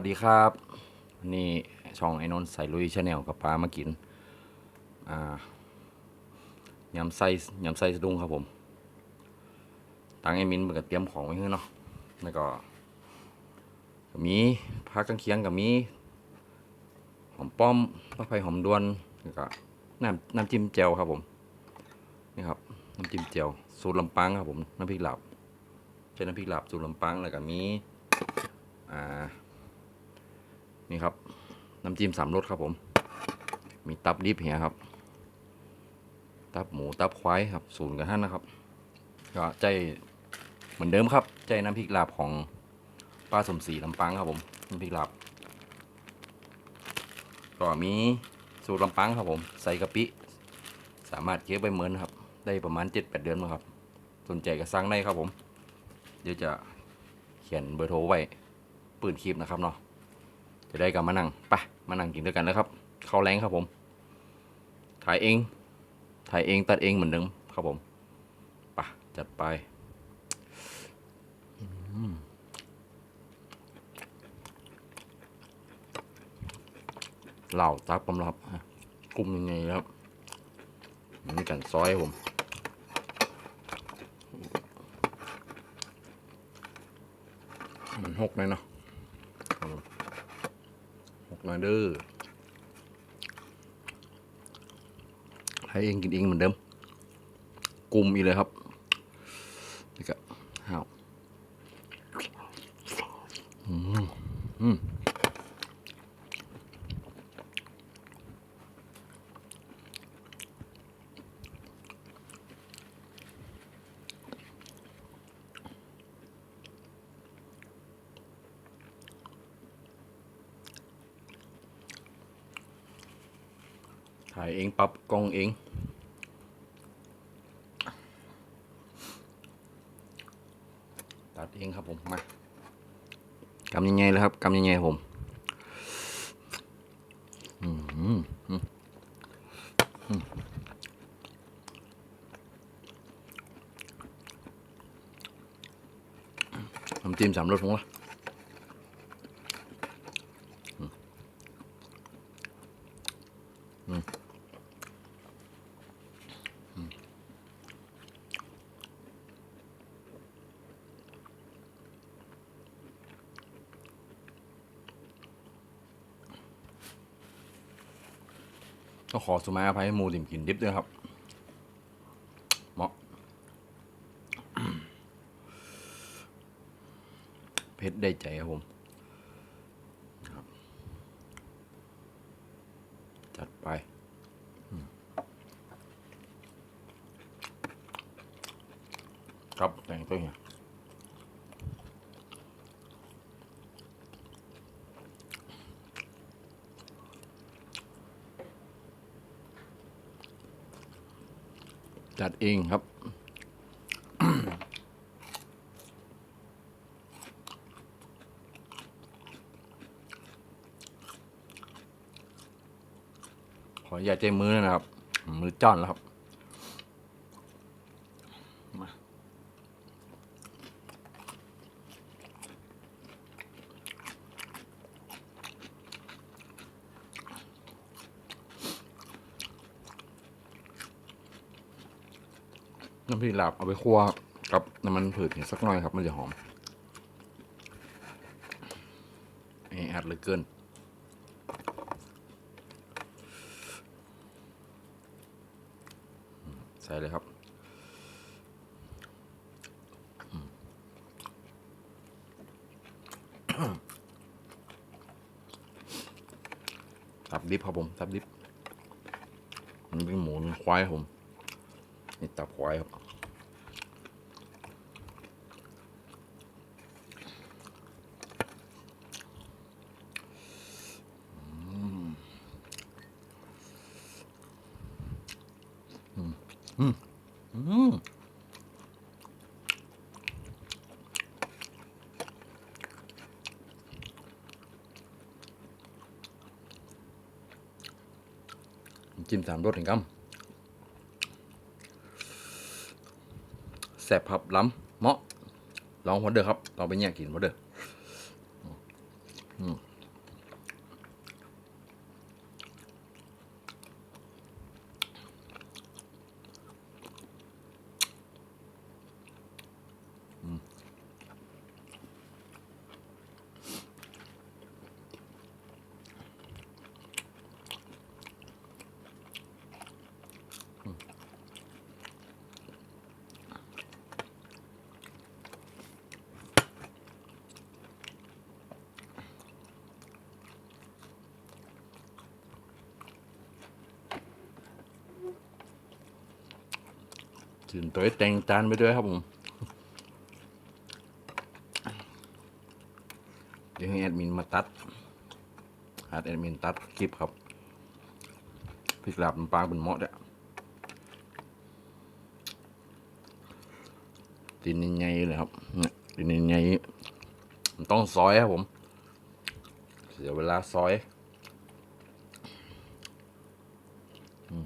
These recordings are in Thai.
สดีครับ นี่ช่องไอ้นนท์ใส่ลุยชาแนลกับปลามากิน อ่ายำไส้ยำไส้สะดุ้งครับผมตังไอ้มินมันก็เตรียมของไว้ให้เนาะแล้วก็มีผักกังเคียงกับมีหอมป้อมผักไผ่หอมดวนแล้วก็น้ำน้ำจิ้มแจ่วครับผมนี่ครับน้ำจิ้มแจ่วสูตรลำปางครับผมน้ำพริกหลาบใช้น้ำพริกหลาบสูตรลำปางแล้วก็มีอ่า นี่ครับ น้ำจิ้มสามรสครับผม มีตับดิบเหียครับ ตับหมูตับควายครับ ศูนย์กับท่านนะครับ ก็ใจเหมือนเดิมครับ ใจน้ำพริกลาบของป้าสมศรีลำปางครับผม น้ำพริกลาบ ก็มีสูตรลำปางครับผม ใส่กะปิ สามารถเก็บไว้เหมือนครับ ได้ประมาณเจ็ดแปดเดือนมั้งครับ สนใจก็สั่งได้ครับผม เดี๋ยวจะเขียนเบอร์โทรไว้ปืนคลิปนะครับเนาะ จะได้กับมานั่งไปมานั่งกินด้วยกันแล้วครับ เข้าแรงครับผม ถ่ายเอง ถ่ายเองตัดเองเหมือนเดิมครับผมไปจัดไปเหล่าตับผมครับกลุ่มยังไงครับนี่กันซอยผมมันหกเลยเนาะ หกหน่อยเด้อให้เองกินเองเหมือนเดิม กลุ่มอีกเลยครับ นี่ก็ห้าวอืมอืม ถ่ายเองปรับกล้องเองตัดเองครับผมมากำยังไงเลยครับกำยังไงผมอืมอืมอืมอืมน้ำจิ้มสามรสผมวะ ก็ขอสุมาอภัยให้หมูดิ่มกินดิบด้วยครับเหมาะเผ็ดได้ใจครับผมครับจัดไปอืมครับแต่งตัวเนี่ย จัดเองครับ ขออย่าใจมือนะครับ มือจ้อนแล้วครับ น้ำพริกลาบเอาไปคั่วกับน้ำมันผืดเนี่ยสักหน่อยครับ มันจะหอมแออัดเหลือเกินใส่เลยครับตับดิบครับผมตับดิบมันเป็นหมูควายผม นี่ตับควายครับอืมจิ้มสามรสถึงกั แสบผับล้ำเหมาะลองหัวเด้อครับลองไปแย่งกินหัวเด้อ ถึงตัวแต่งจานไปด้วยครับผม เดี๋ยวให้แอดมินมาตัดหาแอดมินตัดคลิปครับพริกลาบน้ำปลาเป็นหมาะเนี่ยตีนใหญ่เลยครับตีนใหญ่ๆมันต้องซอยครับผม เสียเวลาซอย อืม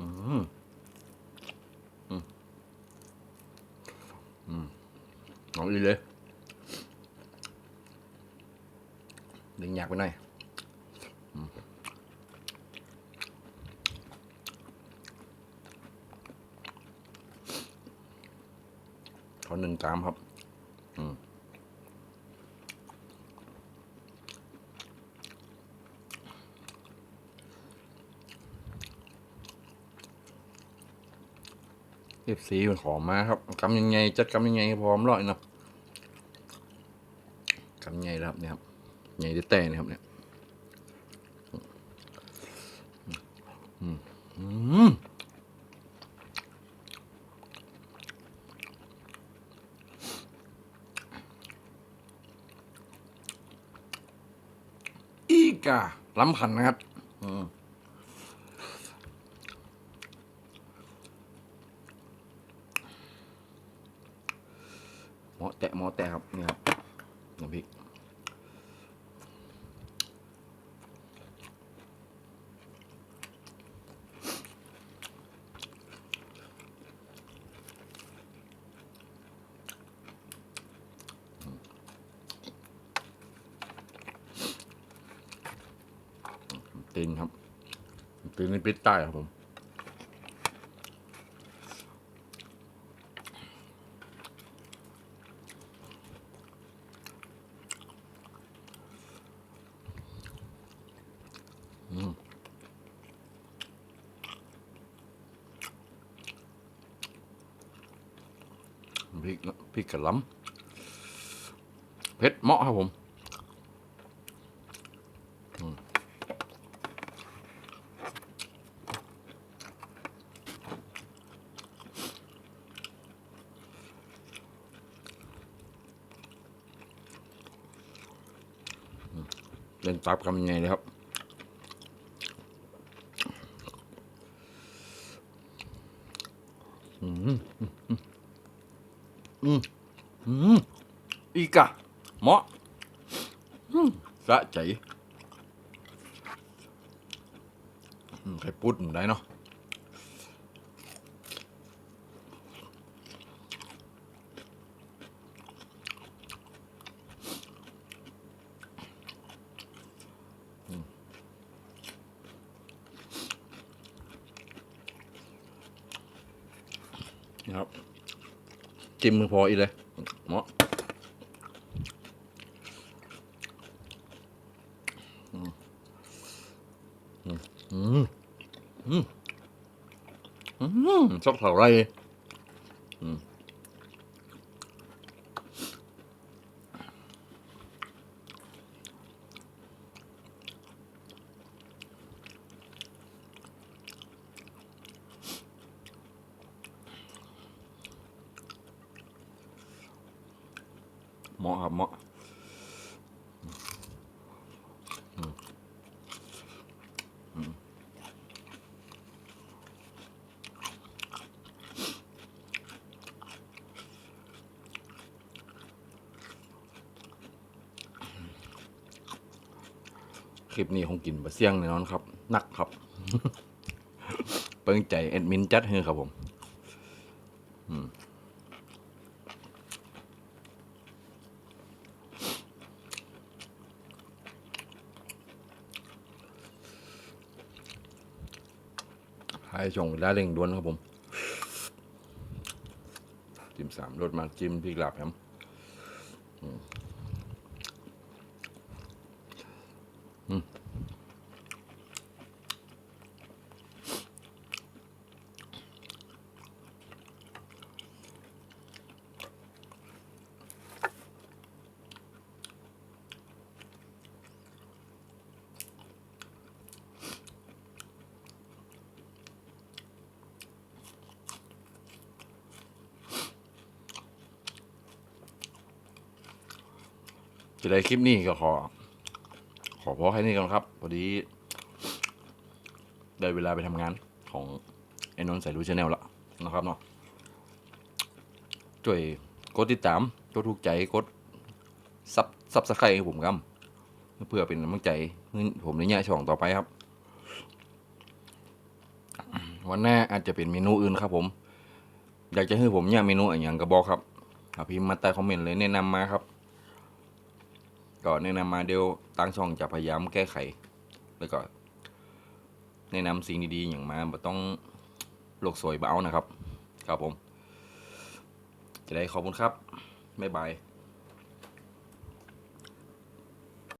อืมอืมเอาอีเลย ดึงอยากไปหน่อยอืมเขาหนึ่งกรัมครับ อืมเอฟซีมันขอมาครับกำยังไงจัดกำยังไงพร้อมร้อยเนาะ กำยังไงครับเนี่ยครับใหญ่ได้แต่นะครับเนี่ยอืมอืมอีกาล้ำพันนะครับอืมหมอแตะหมอแตะครับนี่ครับน้ำพริก ตีนครับตีนในปิดใต้ครับผมพริกพริกกระหลำเผ็ดเหมาะครับผม็นตับกันยังไงนะครับอืมอืมอีกอะเหมาะสะใจอืมไข่ปุ้นได้เนาะ ครับ จิ้มมือพออีกเลยเหมาะอืมอืมอืมอืมอืมชอบเท่าไร เหมาะครับเหมาะคลิปนี้คงกินบะเสี่ยงแน่นอนครับหนักครับ เปิงใจแอดมินจัดให้ครับผม ให้ชงและเร่งด่วนครับผมจิ้มสามรสมาจิ้มพริกลาบครับ จะได้คลิปนี้ก็ขอ ขอพอแค่นี้ก่อนครับพอดี ได้เวลาไปทำงานของไอ้นนท์ใส่รู้ชาแนลแล้วนะครับเนาะช่วยกดติดตามกดถูกใจกดซับซับสไครต์ให้ผมครับเพื่อเป็นกำลังใจผมในแง่ช่องต่อไปครับ วันหน้าอาจจะเป็นเมนูอื่นครับผม อยากจะให้ผมเนี่ยเมนูอะไรอย่างก็บอกครับอะพิมพ์มาใต้คอมเมนต์เลยแนะนำมาครับ ก็แนะนำมาเดี๋ยวตั้งช่องจะพยายามแก้ไข แล้วก็ แนะนำสิ่งดีๆอย่างมาบ่ต้องโลกสวยเบ้านะครับ ครับผม จะได้ขอบคุณครับ บ๊ายบาย